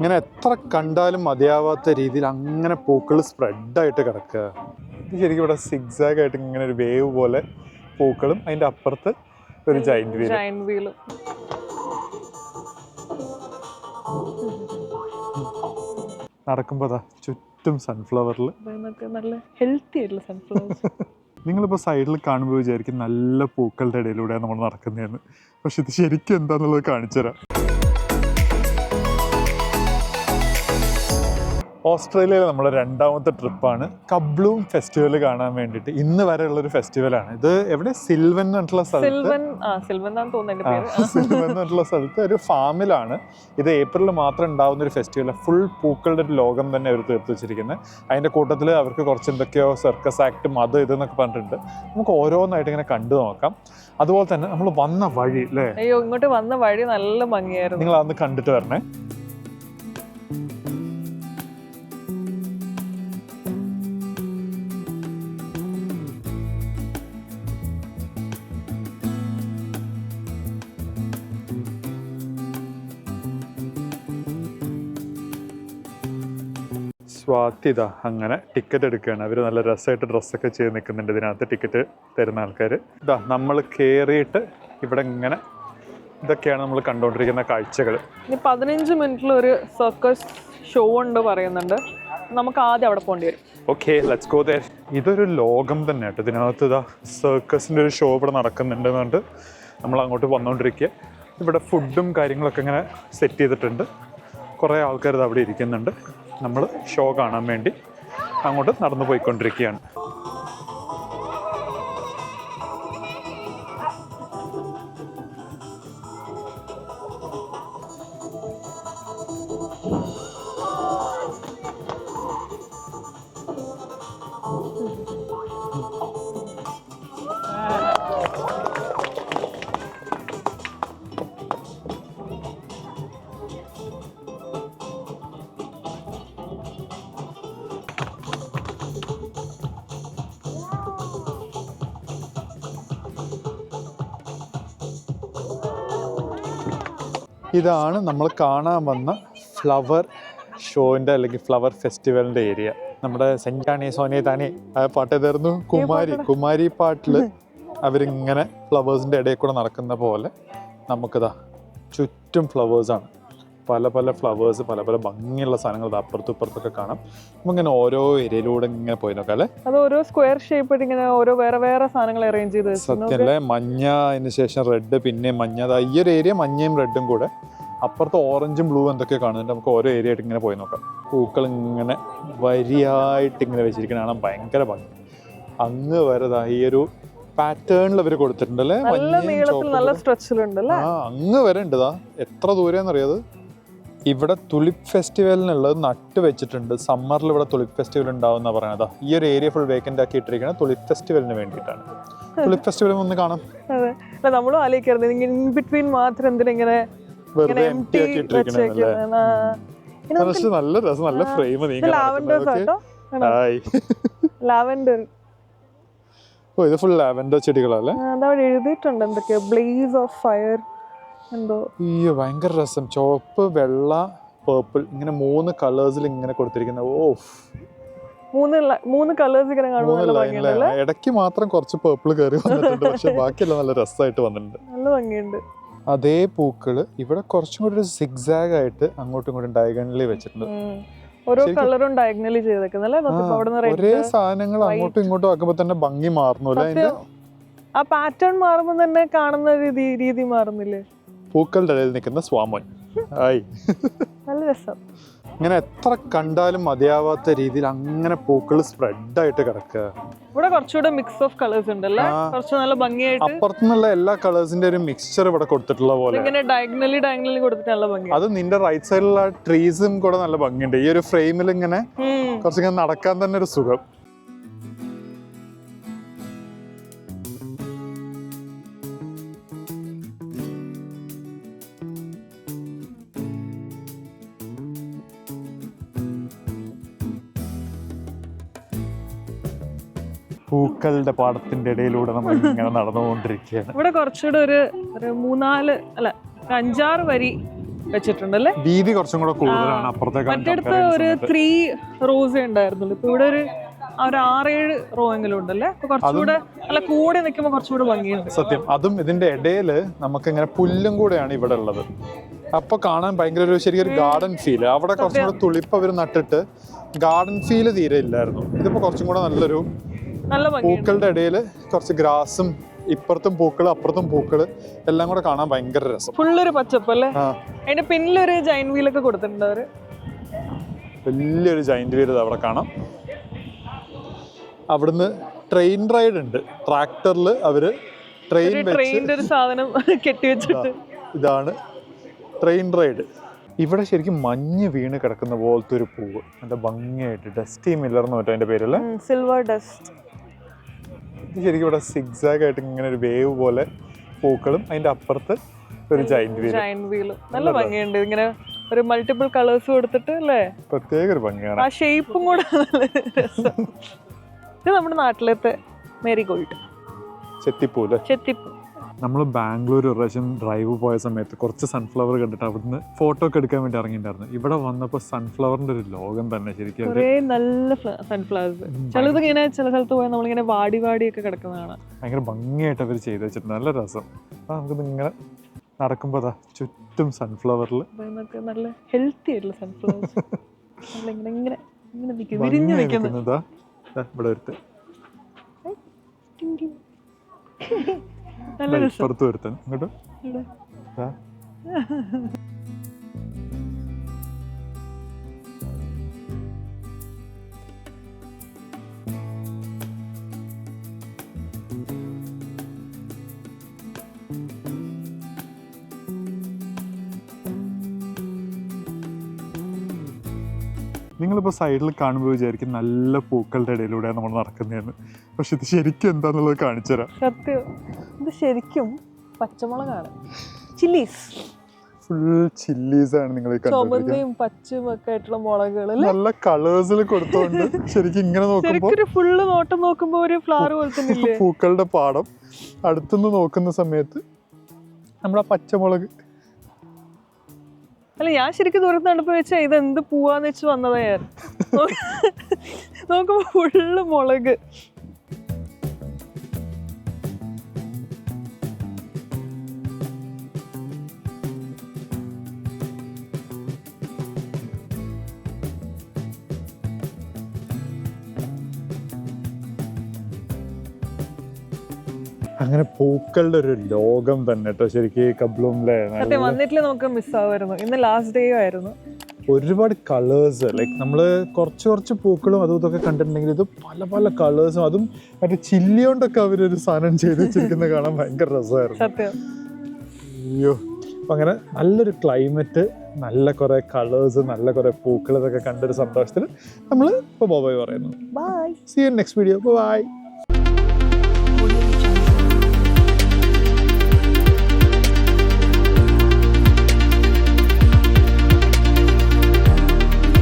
ഇങ്ങനെ എത്ര കണ്ടാലും മതിയാവാത്ത രീതിയിൽ അങ്ങനെ പൂക്കൾ സ്പ്രെഡായിട്ട് കിടക്കുക. ഇത് ശരിക്കും ഇവിടെ സിഗ്സാഗ് ആയിട്ട് ഇങ്ങനെ ഒരു വേവ് പോലെ പൂക്കളും അതിന്റെ അപ്പുറത്ത് ഒരു ജൈന്റ് വീൽ ജൈന്റ് വീലും നടക്കുമ്പോൾ ചുറ്റും സൺഫ്ലവറിൽ നല്ല ഹെൽത്തി ആയിട്ടുള്ള സൺഫ്ലവേഴ്സ് നിങ്ങളിപ്പോൾ സൈഡിൽ കാണുമ്പോൾ വിചാരിക്കും നല്ല പൂക്കളുടെ ഇടയിലൂടെയാണ് നമ്മൾ നടക്കുന്നതെന്ന്. പക്ഷെ ഇത് ശരിക്കും എന്താണെന്നുള്ളത് കാണിച്ചു ഓസ്ട്രേലിയയിലെ നമ്മുടെ രണ്ടാമത്തെ ട്രിപ്പാണ്. കബ്ലൂം ഫെസ്റ്റിവൽ കാണാൻ വേണ്ടിയിട്ട് ഇന്ന് വരെ ഉള്ള ഒരു ഫെസ്റ്റിവലാണ്. ഇത് എവിടെ? സിൽവൻ എന്നുള്ള സ്ഥലത്ത്? സിൽവൻ എന്നുള്ള സ്ഥലത്ത് ഒരു ഫാമിലാണ്. ഇത് ഏപ്രിലിൽ മാത്രം ഉണ്ടാവുന്ന ഒരു ഫെസ്റ്റിവൽ ഫുൾ പൂക്കളുടെ ഒരു ലോകം തന്നെ അവർ തീർത്ത് വെച്ചിരിക്കുന്നത് അതിന്റെ കൂട്ടത്തിൽ അവർക്ക് കുറച്ച് എന്തൊക്കെയോ സർക്കസ് ആക്ടും അത് ഇതെന്നൊക്കെ പറഞ്ഞിട്ടുണ്ട്. നമുക്ക് ഓരോന്നായിട്ട് ഇങ്ങനെ കണ്ടു നോക്കാം. അതുപോലെ തന്നെ നമ്മൾ വന്ന വഴി അല്ലേ അയ്യോ ഇങ്ങോട്ട് വന്ന വഴി നല്ല ഭംഗിയായിരുന്നു. നിങ്ങൾ അന്ന് കണ്ടിട്ട് വരണേ. സ്വാത്യത അങ്ങനെ ടിക്കറ്റ് എടുക്കുകയാണ്. അവർ നല്ല രസമായിട്ട് ഡ്രസ്സൊക്കെ ചെയ്ത് നിൽക്കുന്നുണ്ട് ഇതിനകത്ത് ടിക്കറ്റ് തരുന്ന ആൾക്കാർ ഇതാ നമ്മൾ കയറിയിട്ട് ഇവിടെ ഇങ്ങനെ ഇതൊക്കെയാണ് നമ്മൾ കണ്ടുകൊണ്ടിരിക്കുന്ന കാഴ്ചകൾ ഇനി പതിനഞ്ച് മിനിറ്റിൽ ഒരു സർക്കസ് ഷോ ഉണ്ട് പറയുന്നുണ്ട്. നമുക്ക് ആദ്യം അവിടെ പോകേണ്ടി വരും. ഓക്കെ ലെറ്റ്സ് ഗോ ദേ ഇതൊരു ലോകം തന്നെ കേട്ടോ. ഇതിനകത്ത് ഇതാ സർക്കസിന്റെ ഒരു ഷോ ഇവിടെ നടക്കുന്നുണ്ട് എന്നുകൊണ്ട് നമ്മൾ അങ്ങോട്ട് വന്നുകൊണ്ടിരിക്കുക ഇവിടെ ഫുഡും കാര്യങ്ങളൊക്കെ ഇങ്ങനെ സെറ്റ് ചെയ്തിട്ടുണ്ട്. കുറേ ആൾക്കാർ ഇത് അവിടെ ഇരിക്കുന്നുണ്ട്. നമ്മൾ ഷോ കാണാൻ വേണ്ടി അങ്ങോട്ട് നടന്നു പോയിക്കൊണ്ടിരിക്കുകയാണ് ഇതാണ് നമ്മൾ കാണാൻ വന്ന ഫ്ലവർ ഷോന്റെ അല്ലെങ്കിൽ ഫ്ലവർ ഫെസ്റ്റിവലിന്റെ ഏരിയ. നമ്മുടെ സെഞ്ചാണി സോനി താനി ആ പാട്ട് ഏതായിരുന്നു? കുമാരി. കുമാരി പാട്ടിൽ അവരിങ്ങനെ ഫ്ലവേഴ്സിന്റെ ഇടയിൽ കൂടെ നടക്കുന്ന പോലെ നമുക്കിതാ ചുറ്റും ഫ്ലവേഴ്സാണ്. പല പല ഫ്ലവേഴ്സ് പല പല ഭംഗിയുള്ള സാധനങ്ങൾ അപ്പുറത്തും ഇപ്പുറത്തൊക്കെ കാണാം. നമുക്കിങ്ങനെ ഓരോ ഏരിയയിലൂടെ ഇങ്ങനെ പോയി നോക്കാം അല്ലേ? അത് ഓരോ സ്ക്വയർ ഷേപ്പ് ഇങ്ങനെ ഓരോ വേറെ വേറെ സാധനങ്ങൾ അറേഞ്ച് ചെയ്ത് സത്യം അല്ലേ മഞ്ഞ അതിന് ശേഷം റെഡ് പിന്നെ മഞ്ഞ. ഈ ഒരു ഏരിയ മഞ്ഞയും റെഡും കൂടെ. അപ്പുറത്ത് ഓറഞ്ചും ബ്ലൂ എന്തൊക്കെ കാണുന്നുണ്ട്. നമുക്ക് ഓരോ ഏരിയ ആയിട്ട് ഇങ്ങനെ പോയി നോക്കാം. പൂക്കൾ ഇങ്ങനെ വരിയായിട്ട് ഇങ്ങനെ വെച്ചിരിക്കുന്ന കാണാൻ ഭയങ്കര ഭംഗി. അങ്ങ് വരെ ദാ ഈ ഒരു പാറ്റേണിൽ അവർ കൊടുത്തിട്ടുണ്ട് അല്ലേ? അങ്ങ് വരെ ഉണ്ട് ദാ. എത്ര ദൂരെന്നറിയത് ഇവിടെ തുളിപ്പ് ഫെസ്റ്റിവലിനുള്ളത് നട്ട് വെച്ചിട്ടുണ്ട്. സമ്മറിൽ ഇവിടെ തുളിപ്പ് ഫെസ്റ്റിവൽ ഉണ്ടാവും ഉണ്ടാവുന്ന പറയണത് ഈ ഒരു ഏരിയ ഫുൾ വേക്കന്റ് ആക്കി ഇട്ടിരിക്കുന്നത് ഫെസ്റ്റിവലിന് വേണ്ടിയിട്ടാണ്. തുളിപ്പ് ഫെസ്റ്റിവൽ ഒന്ന് കാണാം. അതെ. നമ്മളും ആലോചിക്കായിരുന്നു. ഇൻ ബിറ്റ്വീൻ മാത്രം എന്തിനാ ഇങ്ങനെ വെറുതെ എം ടി ആക്കി പക്ഷെ നല്ല രസം നല്ല ഫ്രെയിം ലാവൻഡർ ഓ ഇത് ഫുൾ ലാവൻഡർ ചെടികളല്ലേ? എഴുതിയിട്ടുണ്ട് എന്തൊക്കെയാ. ബ്ലേസ് ഓഫ് ഫയർ എന്തോ? അയ്യോ ഭയങ്കര രസം. ചുവപ്പ് വെള്ള പേർപ്പിൾ ഇങ്ങനെ മൂന്ന് കളേഴ്സിൽ ഇങ്ങനെ കൊടുത്തിരിക്കുന്ന ഓ മൂന്ന് മൂന്ന് കളേഴ്സ് ഇങ്ങനെ കാണുമ്പോൾ ഇടയ്ക്ക് മാത്രം കുറച്ച് പേർപ്പിൾ കയറി വന്നിട്ടുണ്ട് പക്ഷെ ബാക്കിയെല്ലാം നല്ല രസമായിട്ട് വന്നിട്ടുണ്ട്. നല്ല ഭംഗിയുണ്ട്. അതേ പൂക്കൾ ഇവിടെ കുറച്ചും കൂടി ഒരു സിഗ്സാഗ് ആയിട്ട് അങ്ങോട്ടും ഇങ്ങോട്ടും ഡയഗണലി വെച്ചിട്ടുണ്ട്. ഓരോ കളറും ഡയഗണലി ചെയ്തേക്കുന്നല്ലേ ഒരേ സാധനങ്ങൾ അങ്ങോട്ടും ഇങ്ങോട്ടും ആക്കുമ്പോ തന്നെ ഭംഗി മാറുന്നു ആ പാറ്റേൺ മാറുമ്പോൾ തന്നെ കാണുന്ന രീതി മാറുന്നില്ലേ? പൂക്കളുടെ ഇടയിൽ നിൽക്കുന്ന സ്വാമൻ. ആയി നല്ല രസം. ഇങ്ങനെ എത്ര കണ്ടാലും മതിയാവാത്ത രീതിയിൽ അങ്ങനെ പൂക്കൾ സ്പ്രെഡ് ആയിട്ട് കിടക്കുക. ഇവിടെ കുറച്ചുകൂടെ മിക്സ് ഓഫ് കളേഴ്സ് ഉണ്ടല്ലേ? കുറച്ച് നല്ല ഭംഗിയായിട്ട് അപ്പുറത്തുനിന്നുള്ള എല്ലാ കളേഴ്സിന്റെ ഒരു മിക്സ്ചർ ഇവിടെ കൊടുത്തിട്ടുള്ള പോലെ. ഇങ്ങനെ ഡയഗണലി ഡയഗണലി കൊടുത്തിട്ട് നല്ല ഭംഗി അത് നിന്റെ റൈറ്റ് സൈഡിലുള്ള ട്രീസും കൂടെ നല്ല ഭംഗിയുണ്ട്. ഈ ഒരു ഫ്രെയിമിൽ ഇങ്ങനെ കുറച്ചിങ്ങനെ നടക്കാൻ തന്നെ ഒരു സുഖം. പൂക്കളുടെ പാടത്തിന്റെ ഇടയിലൂടെ നമ്മൾ ഇങ്ങനെ നടന്നുകൊണ്ടിരിക്കുകയാണ്. ഇവിടെ കുറച്ചുകൂടെ ഒരു ഒരു മൂന്നാൽ അല്ല അഞ്ചാറ് വരി വെച്ചിട്ടുണ്ടല്ലേ? വീതി കുറച്ചും കൂടെ കൂടുതലാണ്. മറ്റടുത്ത് ഒരു. ത്രീ റോസ് ഉണ്ടായിരുന്നുള്ളൂ. ഇപ്പൊ ഇവിടെ ഒരു ഒരു ആറേഴ് റോ എങ്കിലും ഉണ്ടല്ലേ? കുറച്ചുകൂടെ അല്ല കൂടെ നിൽക്കുമ്പോൾ കുറച്ചുകൂടെ ഭംഗിയുണ്ട്. സത്യം. അതും ഇതിന്റെ ഇടയിൽ നമുക്ക് ഇങ്ങനെ പുല്ലും കൂടെയാണ് ഇവിടെ ഉള്ളത്. അപ്പൊ കാണാൻ ഭയങ്കര ഒരു ശരിക്കും ഗാർഡൻ ഫീൽ അവിടെ കുറച്ചും കൂടെ തുളിപ്പ് അവർ നട്ടിട്ട് ഗാർഡൻ ഫീൽ തീരെ ഇല്ലായിരുന്നു. ഇതിപ്പോ കുറച്ചും കൂടെ നല്ലൊരു നല്ല പൂക്കളുടെ ഇടയിൽ കുറച്ച് ഗ്രാസും ഇപ്പുറത്തും പൂക്കൾ അപ്പുറത്തും പൂക്കൾ എല്ലാം കൂടെ കാണാൻ ഭയങ്കര രസം. ഫുള്ളൊരു പച്ചപ്പ് അല്ലേ? അതിന്റെ പിന്നിലൊരു ജൈൻ ഒക്കെ കൊടുത്തിട്ടുണ്ട് അവർ. വലിയൊരു ജൈന്റ് വീൽ അവിടെ കാണാം. അവിടുന്ന് ട്രെയിൻ റൈഡ് ഉണ്ട്. ട്രാക്ടറിൽ അവർ ട്രെയിൻ ട്രെയിനിന്റെ ഒരു സാധനം കെട്ടിവെച്ചിട്ട് ഇതാണ് ട്രെയിൻ റൈഡ് ഇവിടെ ശരിക്കും മഞ്ഞ് വീണ് കിടക്കുന്ന പോലത്തെ ഒരു പൂവ്. നല്ല ഭംഗിയായിട്ട്. ഡസ്റ്റി മില്ലർ എന്ന് പറ്റും അതിന്റെ പേരല്ലേ? സിൽവർ ഡസ്റ്റ് ശരിക്കും ഇവിടെ സിക്സാഗ് ആയിട്ട് ഇങ്ങനെ ഒരു വേവ് പോലെ പൂക്കളും അതിന്റെ അപ്പുറത്ത് ഒരു ജൈന്റ് വീൽ നല്ല ഭംഗിയുണ്ട്. ഇങ്ങനെ ഒരു മൾട്ടിപ്പിൾ കളേഴ്സ് കൊടുത്തിട്ട് അല്ലേ? പ്രത്യേക ഒരു ഭംഗിയാണ്. ആ ഷേപ്പും കൂടെ ഇത് നമ്മുടെ നാട്ടിലത്തെ മേരി ഗോൾഡ് ചെത്തിപ്പൂൽ. ചെത്തിപ്പൂ. നമ്മൾ ബാംഗ്ലൂർ ഒരു പ്രാവശ്യം ഡ്രൈവ് പോയ സമയത്ത് കുറച്ച് സൺഫ്ലവർ കണ്ടിട്ട് അവിടുന്ന് ഫോട്ടോ ഒക്കെ എടുക്കാൻ വേണ്ടി ഇറങ്ങിയിട്ടുണ്ടായിരുന്നു. ഇവിടെ വന്നപ്പോൾ സൺഫ്ലവറിന്റെ ഒരു ലോകം തന്നെ ശരിക്കും നല്ല സൺഫ്ലവേഴ്സ് ചിലത് ഇങ്ങനെ ചില സ്ഥലത്ത് പോയാൽ നമ്മളിങ്ങനെ വാടി വാടിയൊക്കെ കിടക്കുന്നതാണ് ഭയങ്കര ഭംഗിയായിട്ട് അവർ ചെയ്ത് വെച്ചിട്ടുണ്ട്. നല്ല രസം. അപ്പൊ നമുക്ക് ഇങ്ങനെ നടക്കുമ്പോൾ ചുറ്റും സൺഫ്ലവറിൽ നല്ല ഹെൽത്തി ആയിട്ടുള്ള സൺഫ്ലവേഴ്സ് നമ്മളിങ്ങനെ ഇങ്ങനെ ഇങ്ങനെ വിരിഞ്ഞു നിൽക്കുന്നു. നിൽക്കുന്നതാ ഇവിടെ ഒരുത്ത് നല്ല രസം. ഇപ്പുറത്ത് ഒരുത്തൻ. ഇങ്ങോട്ട്. നിങ്ങളിപ്പോൾ സൈഡിൽ കാണുമ്പോൾ വിചാരിക്കും നല്ല പൂക്കളുടെ ഇടയിലൂടെയാണ് നമ്മൾ നടക്കുന്നതെന്ന്. പക്ഷെ ഇത് ശരിക്കും എന്താന്നുള്ളത് കാണിച്ചു തരാം സത്യം. ഇത് ശരിക്കും പച്ചമുളകാണ്. ചില്ലീസ് ഫുൾ ചില്ലീസ് ആണ് നിങ്ങൾ ചുമന്നയും പച്ചയും ഒക്കെ ആയിട്ടുള്ള മുളകുകൾ നല്ല കളേഴ്സിൽ കൊടുത്തോണ്ട് ശരിക്കും ഇങ്ങനെ നോക്കുമ്പോ ശരിക്കും ഒരു ഫുള്ള് നോട്ടം നോക്കുമ്പോ ഒരു ഫ്ലവർ പോലെ തന്നെ പൂക്കളുടെ പാടം. അടുത്തുനിന്ന് നോക്കുന്ന സമയത്ത് നമ്മുടെ പച്ചമുളക്. അല്ല ഞാൻ ശരിക്കും ദൂരത്ത് നടപ്പ് വെച്ചാ ഇത് എന്ത് പൂവാന്ന് വെച്ച് വന്നതാ ഞാൻ. നോക്കുമ്പോ ഫുള്ള് മുളക്. അങ്ങനെ പൂക്കളുടെ ഒരു ലോകം തന്നെ കേട്ടോ ശരിക്കും കബ്ലൂമിലെ വന്നിട്ടില്ല നമുക്ക് മിസ്സാവായിരുന്നു. ഇന്ന് ലാസ്റ്റ് ഡേ ആയിരുന്നു. ഒരുപാട് കളേഴ്സ് ലൈക്ക് നമ്മൾ കുറച്ച് കുറച്ച് പൂക്കളും അതും ഇതൊക്കെ കണ്ടിട്ടുണ്ടെങ്കിൽ ഇത് പല പല കളേഴ്സും അതും മറ്റേ ചില്ലി കൊണ്ടൊക്കെ അവരൊരു സാധനം ചെയ്ത് വെച്ചിരിക്കുന്നത് കാണാൻ ഭയങ്കര രസമായിരുന്നു. അയ്യോ. അപ്പം അങ്ങനെ നല്ലൊരു ക്ലൈമറ്റ് നല്ല കുറേ കളേഴ്സ് നല്ല കുറേ പൂക്കൾ ഇതൊക്കെ കണ്ടൊരു സന്തോഷത്തിൽ നമ്മൾ ഇപ്പോൾ ബോബായി പറയുന്നു. Bye see you next video bye